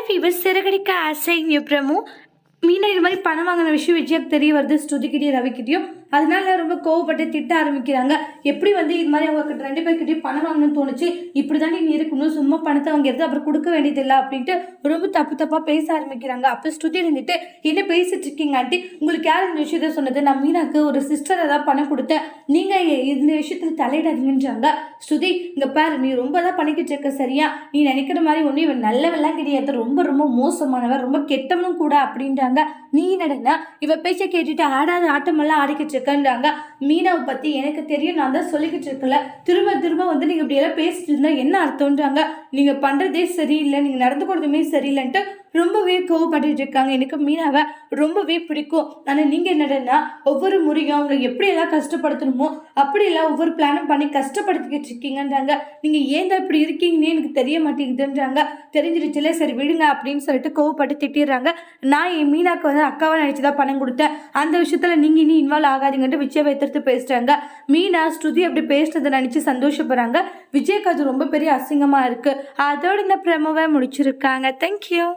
Hi fever Siragadikka ஆசை பிரமு மீனா இது மாதிரி பணம் வாங்கின விஷயம் விஜயாக்கு தெரிய வருது ஸ்ருதிக்கிட்டயும் ரவிக்கிட்டயும் அதனால ரொம்ப கோவப்பட்டு திட்ட ஆரம்பிக்கிறாங்க. எப்படி வந்து இது மாதிரி அவங்க ரெண்டு பேர்கிட்டயும் பணம் வாங்கணும்னு தோணுச்சு? இப்படி தான் நீ இருக்கணும். சும்மா பணத்தை அவங்க எடுத்து அப்புறம் கொடுக்க வேண்டியதில்லை அப்படின்ட்டு ரொம்ப தப்பு தப்பாக பேச ஆரம்பிக்கிறாங்க. அப்போ ஸ்ருதி இருந்துட்டு என்ன பேசிட்டு இருக்கீங்க ஆண்டி? உங்களுக்கு யார் இந்த விஷயத்த சொன்னது? நான் மீனாக்கு ஒரு சிஸ்டர் ஏதாவது பணம் கொடுத்தேன். நீங்கள் இந்த விஷயத்தில் தலையிடாதீங்கன்றாங்க. ஸ்ருதி இங்கே பாரு நீ ரொம்ப தான் பண்ணிக்கிட்டு இருக்க சரியா? நீ நினைக்கிற மாதிரி ஒன்றும் இவன் நல்லவெல்லாம் கிடையாது. ரொம்ப ரொம்ப மோசமானவன். ரொம்ப கெட்டவனும் கூட அப்படின்றாங்க. நீ நடனா இவ பேச்சை கேட்டுட்டு ஆடாத ஆட்டமெல்லாம் ஆடிக்கிட்டு இருக்கேன்றாங்க மீனாவை பற்றி எனக்கு தெரியும் நான் தான் சொல்லிக்கிட்டு இருக்கல திரும்ப திரும்ப வந்து நீங்கள் இப்படியெல்லாம் பேசிட்டு இருந்தா என்ன அர்த்தம்ன்றாங்க. நீங்கள் பண்ணுறதே சரியில்லை நீங்கள் நடந்து கொள்றதுமே சரியில்லைன்ட்டு ரொம்பவே கோவப்பட்டுட்டு இருக்காங்க. எனக்கு மீனாவை ரொம்பவே பிடிக்கும். ஆனால் நீங்கள் என்னடன்னா ஒவ்வொரு முறையும் அவங்களை எப்படியெல்லாம் கஷ்டப்படுத்தணுமோ அப்படியெல்லாம் ஒவ்வொரு பிளானும் பண்ணி கஷ்டப்படுத்திக்கிட்டு இருக்கீங்கன்றாங்க. நீங்கள் ஏன் தான் இப்படி இருக்கீங்கன்னே எனக்கு தெரிய மாட்டேங்குதுன்றாங்க. தெரிஞ்சிருச்சுல சரி விடுங்க அப்படின்னு சொல்லிட்டு கோவப்பட்டு திட்டிடுறாங்க. நான் என் மீனாக்கு வந்து அக்காவை நினச்சி தான் பணம் கொடுத்தேன். அந்த விஷயத்தில் நீங்கள் இனி இன்வால்வ் ஆகாதீங்கன்ட்டு விஜய் வைத்திருத்து பேசுகிறாங்க மீனா ஸ்ருதி அப்படி பேசுறதை நினச்சி சந்தோஷப்படுறாங்க. விஜய்க்கு அது ரொம்ப பெரிய அசிங்கமாக இருக்குது அதோட இந்த பிரமவை முடிச்சிருக்காங்க. தேங்க்யூ